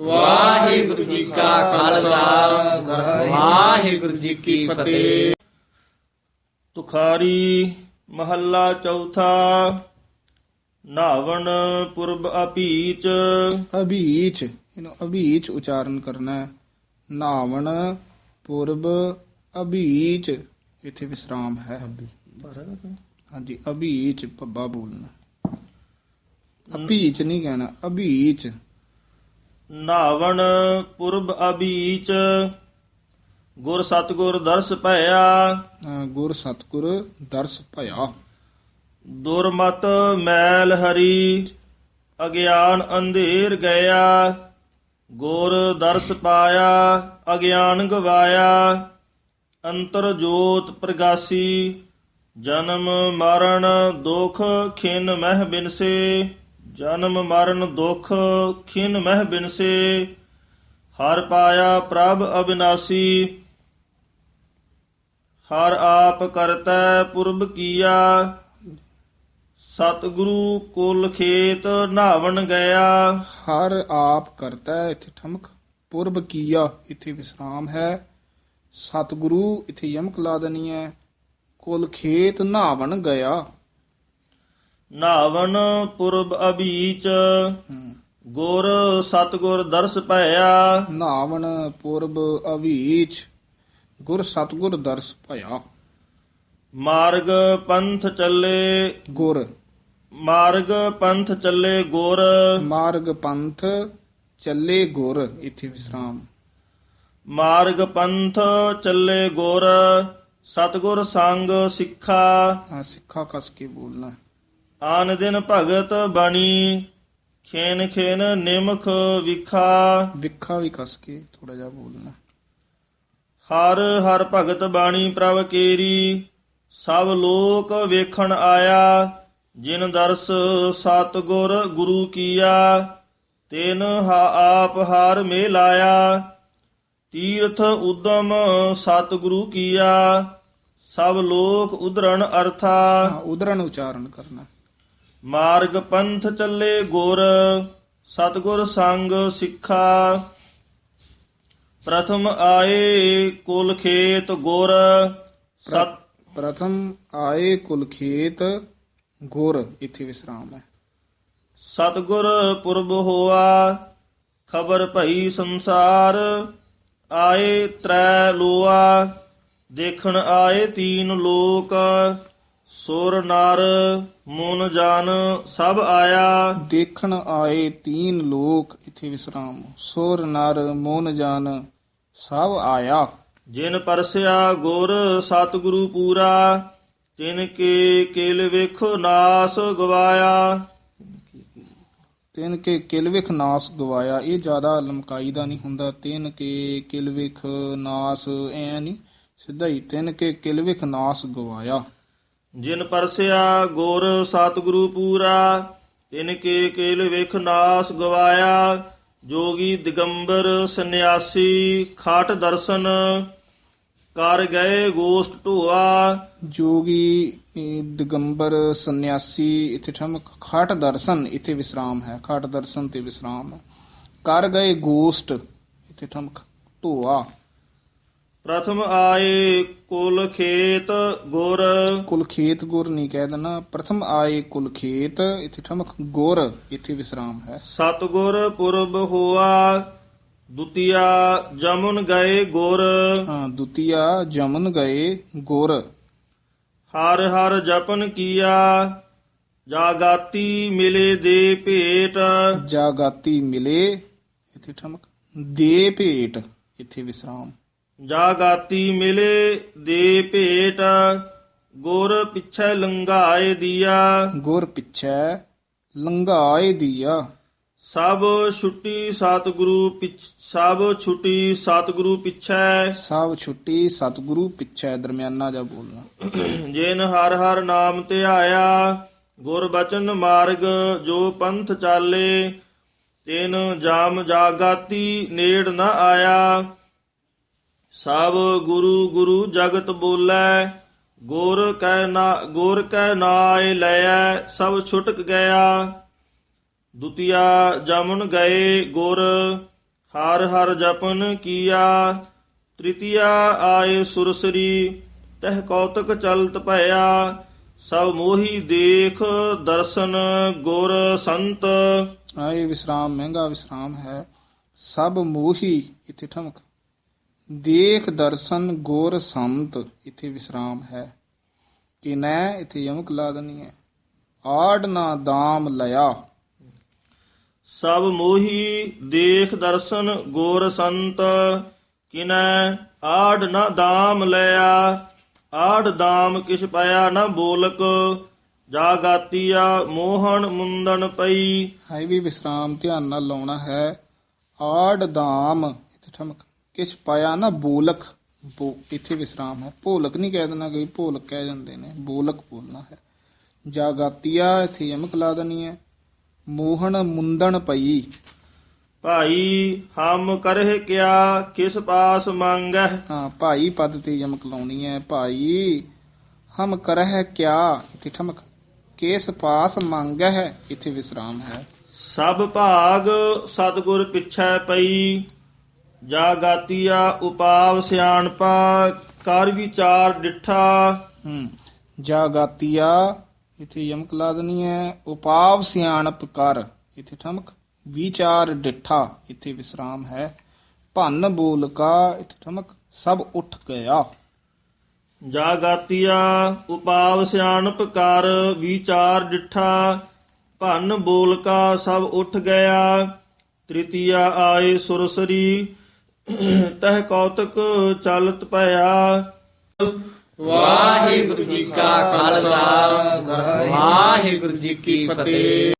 ਵਾਹਿਗੁਰੂ ਜੀ ਕਾ ਖਾਲਸਾ। ਵਾਹਿਗੁਰੂ ਜੀ ਕੀ ਫਤਿਹ। ਤੁਖਾਰੀ ਮਹੱਲਾ ਚੌਥਾ। ਨਾਵਣ ਪੁਰਬ ਅਪੀਚ ਅਭੀਚ ਇਹਨੂੰ ਅਭੀਚ ਉਚਾਰਨ ਕਰਨਾ ਹੈ। ਨਾਵਣ ਪੁਰਬ ਅਭੀਚ। ਇੱਥੇ ਵਿਸਰਾਮ ਹੈ। ਹਾਂਜੀ ਅਭੀਚ ਪੱਬਾ ਬੋਲਣਾ। ਅਭੀਚ ਨਹੀਂ ਕਹਿਣਾ ਅਭੀਚ। ਨਾਵਣ ਪੁਰਬ ਅਬੀਚ ਗੁਰ ਸਤਗੁਰ ਦਰਸ ਭਇਆ। ਗੁਰ ਸਤਗੁਰ ਦਰਸ ਭਇਆ। ਦੁਰਮਤ ਮੈਲ ਹਰੀ ਅਗਿਆਨ ਅੰਧੇਰ ਗਿਆ। ਗੁਰ ਦਰਸ ਪਾਇਆ ਅਗਿਆਨ ਗਵਾਇਆ। ਅੰਤਰ ਜੋਤ ਪ੍ਰਗਾਸੀ ਜਨਮ ਮਰਨ ਦੁਖ ਖਿਨ ਮਹਿ ਬਿਨਸੇ। ਜਨਮ ਮਰਨ ਦੁਖ ਖਿਨ ਮਹਿ ਬਿਨਸੇ, ਹਰ ਪਾਇਆ ਪ੍ਰਭ ਅਬਿਨਾਸੀ। ਹਰ ਆਪ ਕਰਤੈ ਪੁਰਬ ਕੀਆ, ਸਤਿਗੁਰੂ ਕੁਲ ਖੇਤ ਨਾਵਣ ਗਿਆ। ਹਰ ਆਪ ਕਰਤਾ ਇਥੇ ਠਮਕ, ਪੁਰਬ ਕੀਆ, ਇੱਥੇ ਵਿਸਰਾਮ ਹੈ। ਸਤਿਗੁਰੂ ਇੱਥੇ ਯਮਕ ਲਾ ਦੇਣੀ ਹੈ, ਕੁਲ ਖੇਤ ਨਾਵਣ ਗਿਆ। ਨਾਵਣ ਪੁਰਬ ਅਬੀਚ ਗੁਰ ਸਤਿਗੁਰ ਦਰਸ ਭਇਆ। ਨਾਵਣ ਪੁਰਬ ਅਵੀਚ ਗੁਰ ਸਤਗੁਰ ਦਰਸ ਭਇਆ। ਮਾਰਗ ਪੰਥ ਚੱਲੇ ਗੁਰ। ਮਾਰਗ ਪੰਥ ਚੱਲੇ ਗੁਰ। ਮਾਰਗ ਪੰਥ ਚੱਲੇ ਗੁਰ ਇੱਥੇ ਵਿਸਰਾਮ। ਮਾਰਗ ਪੰਥ ਚੱਲੇ ਗੁਰ ਸਤਿਗੁਰ ਸੰਗ ਸਿੱਖਾ। ਹਾਂ ਸਿੱਖਾ ਕਸ ਕੇ ਬੋਲਣਾ। ਆਨ ਦਿਨ ਭਗਤ ਬਣੀ ਖੇਨ ਖੇਨ ਨਿਮਖ ਵਿਖਾ। ਵਿਖਾ ਵੀ ਕਸ ਕੇ ਥੋੜਾ ਜਿਹਾ ਬੋਲਣਾ। ਹਰ ਹਰ ਭਗਤ ਬਾਣੀ ਪ੍ਰਭ ਕੇਰੀ ਸਭ ਲੋਕ ਵੇਖਣ ਆਇਆ। ਜਿਨ ਦਰਸ ਸਤਗੁਰ ਗੁਰੂ ਕੀਆ ਤਿਨ ਹਾ ਆਪ ਹਾਰ ਮੇ ਲਾਇਆ ਤੀਰਥ ਉਦਮ ਸਤਗੁਰੂ ਕੀਆ ਸਭ ਲੋਕ ਉਦਰਣ ਅਰਥਾ। ਹਾਂ ਉਦਰਨ ਉਚਾਰਨ ਕਰਨਾ। ਮਾਰਗ ਪੰਥ ਚੱਲੇ ਗੁਰ ਸਤਗੁਰ ਸੰਗ ਸਿੱਖਾ। ਪ੍ਰਥਮ ਆਏ ਕੁਲ ਖੇਤ ਗੁਰ ਸਤ ਪ੍ਰਥਮ ਆਏ ਕੁਲ ਖੇਤ ਗੁਰ ਇੱਥੇ ਵਿਸਰਾਮ ਹੈ। ਸਤਗੁਰ ਪੁਰਬ ਹੋਆ ਖਬਰ ਭਈ ਸੰਸਾਰ। ਆਏ ਤ੍ਰੈ ਲੋਆ ਦੇਖਣ ਆਏ ਤੀਨ ਲੋਕ। ਸੁਰ ਨਰ ਮਨ ਜਨ ਸਭ ਆਇਆ। ਦੇਖਣ ਆਏ ਤੀਨ ਲੋਕ ਇੱਥੇ ਵਿਸਰਾਮ। ਸੁਰ ਨਰ ਮੋਨ ਜਨ ਸਭ ਆਇਆ। ਜਿਨ ਪਰਸਿਆ ਗੁਰ ਸਤਿਗੁਰੂ ਪੂਰਾ ਤਿਨ ਕੇ ਕਿਲ ਵੇਖੋ ਨਾਸ ਗਵਾਇਆ। ਤਿਨ ਕੇ ਕਿਲਵਿਖ ਨਾਸ ਗਵਾਇਆ ਇਹ ਜ਼ਿਆਦਾ ਲਮਕਾਈ ਦਾ ਨਹੀਂ ਹੁੰਦਾ। ਤਿਨ ਕੇ ਕਿਲਵਿਖ ਨਾਸ ਐ ਨਹੀਂ ਸਿੱਧਾ ਹੀ ਤਿਨ ਕੇ ਕਿਲਵਿਖ ਨਾਸ ਗਵਾਇਆ। ਜਿਨ ਪਰਸਿਆ ਗੁਰ ਸਤਿਗੁਰੂ ਪੂਰਾ, ਤਿਨ ਕੇ ਕਿਲ ਵੇਖ ਨਾਸ ਗਵਾਇਆ, ਜੋਗੀ ਦਿਗੰਬਰ ਸੰਨਿਆਸੀ ਖਾਟ ਦਰਸ਼ਨ, ਕਰ ਗਏ ਗੋਸ਼ਟ ਢੋਆ। ਜੋਗੀ ਇਹ ਦਿਗੰਬਰ ਸੰਨਿਆਸੀ, ਇੱਥੇ ਠਮਕ, ਖਾਟ ਦਰਸ਼ਨ, ਇੱਥੇ ਵਿਸਰਾਮ ਹੈ, ਖਾਟ ਦਰਸ਼ਨ ਤੇ ਵਿਸਰਾਮ। ਕਰ ਗਏ ਗੋਸ਼ਟ, ਇੱਥੇ ਠਮਕ, ਢੋਆ। ਪ੍ਰਥਮ ਆਏ ਕੁਲ ਖੇਤ ਗੁਰ ਕੁਲ ਖੇਤ ਗੁਰ ਨਹੀਂ ਕਹਿ ਦੇਣਾ ਪ੍ਰਥਮ ਆਏ ਕੁਲ ਖੇਤ ਇੱਥੇ ਠਮਕ ਗੁਰ ਇੱਥੇ ਵਿਸਰਾਮ ਹੈ ਸਤਗੁਰ ਪੁਰਬ ਹੋਆ ਦੁਤੀਆ ਜਮਨ ਗਏ ਗੁਰ ਹਾਂ ਦੁਤੀਆ ਜਮਨ ਗਏ ਗੁਰ ਹਰ ਹਰ ਜਪਨ ਕੀਆ ਜਾਗਾਤੀ ਮਿਲੇ ਦੇ ਭੇਟ ਜਾਗਾਤੀ ਮਿਲੇ ਇੱਥੇ ਠਮਕ ਦੇ ਭੇਟ ਇੱਥੇ ਵਿਸਰਾਮ ਜਾਗਾਤੀ ਮਿਲੇ ਦੇ ਭੇਟ ਗੁਰ ਪਿਛੈ ਲੰਘਾਏ ਦੀਆ। ਗੁਰ ਪਿਛੈ ਲੰਘਾਏ ਦੀਆ। ਸਭ ਛੁੱਟੀ ਸਤਿਗੁਰੂ ਪਿਛ ਸਭ ਛੁੱਟੀ ਸਤਿਗੁਰੂ ਪਿਛੈ। ਸਭ ਛੁੱਟੀ ਸਤਿਗੁਰੂ ਪਿਛੈ ਦਰਮਿਆਨਾ ਜਾ ਬੋਲਣਾ। ਜਿਨ ਹਰ ਹਰ ਨਾਮ ਧਿਆਇਆ ਗੁਰ ਬਚਨ ਮਾਰਗ ਜੋ ਪੰਥ ਚਾਲੇ ਤਿਨ ਜਾਮ ਜਾਗਾਤੀ ਨੇੜ ਨ ਆਇਆ। ਸਭ ਗੁਰੂ ਗੁਰੂ ਜਗਤ ਬੋਲੇ, ਗੁਰ ਕੈ ਨਾ, ਗੁਰ ਕੈ ਨਾਏ ਲਿਆ ਸਭ ਛੁਟਕ ਗਿਆ। ਦੁਤੀਆ ਜਮਨ ਗਏ ਗੁਰ, ਹਰ ਹਰ ਜਪਨ ਕੀਆ। ਤ੍ਰਿਤੀਆ ਆਏ ਸੁਰਸਰੀ ਤਹ ਕੌਤਕ ਚਲਤ ਭਇਆ। ਸਭ ਮੋਹੀ ਦੇਖ ਦਰਸ਼ਨ ਗੁਰ ਸੰਤ। ਆਏ ਵਿਸਰਾਮ, ਮਹਿੰਗਾ ਵਿਸਰਾਮ ਹੈ। ਸਭ ਮੋਹੀ, ਇੱਥੇ ਠਮਕ। ਦੇਖ ਦਰਸ਼ਨ ਗੋਰ ਸੰਤ ਇੱਥੇ ਵਿਸਰਾਮ ਹੈ। ਕਿ ਨੈ ਇੱਥੇ ਯਮਕ ਲਾ ਦਨੀ ਹੈ। ਆੜ ਨਾ ਦਾਮ ਲਿਆ। ਸਭ ਮੋਹੀ ਦੇਖ ਦਰਸ਼ਨ ਗੁਰ ਸੰਤ ਕਿਨੈ ਆੜ ਨ ਦਾਮ ਲਿਆ। ਆੜ ਦਾਮ ਕਿਛ ਪਾਇਆ ਨ ਬੋਲਕ ਜਾ ਗਾਤੀਆ ਮੋਹਣ ਮੁੰਦਨ ਪਈ। ਹੈ ਵੀ ਵਿਸਰਾਮ ਧਿਆਨ ਨਾਲ ਲਾਉਣਾ ਹੈ। ਆੜ ਦਾਮ ਇੱਥੇ ਠਮਕ। ਕਿਛ ਪਾਇਆ ਨਾ ਬੋਲਕ ਇੱਥੇ ਵਿਸਰਾਮ ਹੈ। ਭੋਲਕ ਨਹੀਂ ਕਹਿ ਦੇਣਾ ਕੋਈ ਭੋਲਕ ਕਹਿ ਜਾਂਦੇ ਨੇ ਬੋਲਕ ਬੋਲਣਾ ਹੈ। ਜਾਗਾਤੀਆ ਇੱਥੇ ਯਮਕ ਲਾ ਦੇਣੀ ਹੈ। ਮੋਹਣ ਮੁੰਦਣ ਪਈ। ਭਾਈ ਹਮ ਕਰਹਿ ਕਿਆ ਕਿਸ ਪਾਸ ਮੰਗਹਿ? ਹਾਂ ਭਾਈ ਪਦ ਤੇ ਯਮਕ ਲਾਉਣੀ ਹੈ। ਭਾਈ ਹਮ ਕਰਹਿ ਕਿਆ ਇੱਥੇ ਠਮਕ। ਕੇਸ ਪਾਸ ਮੰਗਹਿ ਇੱਥੇ ਵਿਸਰਾਮ ਹੈ। ਸਭ ਭਾਗ ਸਤਗੁਰ ਪਿਛੈ ਪਈ। ਜਾ ਗਾਤੀਆ ਉਪਾਵ ਸਿਆਣਪਾ ਕਰ ਵਿਚਾਰ ਡਿਠਾ। ਹੂੰ ਜਾਗਾਤੀਆ ਇੱਥੇ ਯਮਕ ਲਾ ਦੇਣੀ ਹੈ। ਉਪਾਵ ਸਿਆਣਪ ਕਰ ਇੱਥੇ ਠਮਕ। ਵਿਚਾਰ ਡਿਠਾ ਇੱਥੇ ਵਿਸਰਾਮ ਹੈ। ਭੰਨ ਬੋਲਕਾ ਇੱਥੇ ਠਮਕ। ਸਭ ਉੱਠ ਗਿਆ। ਜਾ ਗਾਤੀਆ ਉਪਾਵ ਸਿਆਣਪ ਕਰ ਵਿਚਾਰ ਡਿਠਾ। ਭੰਨ ਬੋਲਕਾ ਸਭ ਉੱਠ ਗਿਆ। ਤ੍ਰਿਤੀਆ ਆਏ ਸੁਰਸਰੀ ਤਹ ਕੌਤਕ ਚਲਤ ਭਇਆ। ਵਾਹਿਗੁਰੂ ਜੀ ਕਾ ਖਾਲਸਾ ਵਾਹਿਗੁਰੂ ਜੀ ਕੀ ਫਤਿਹ।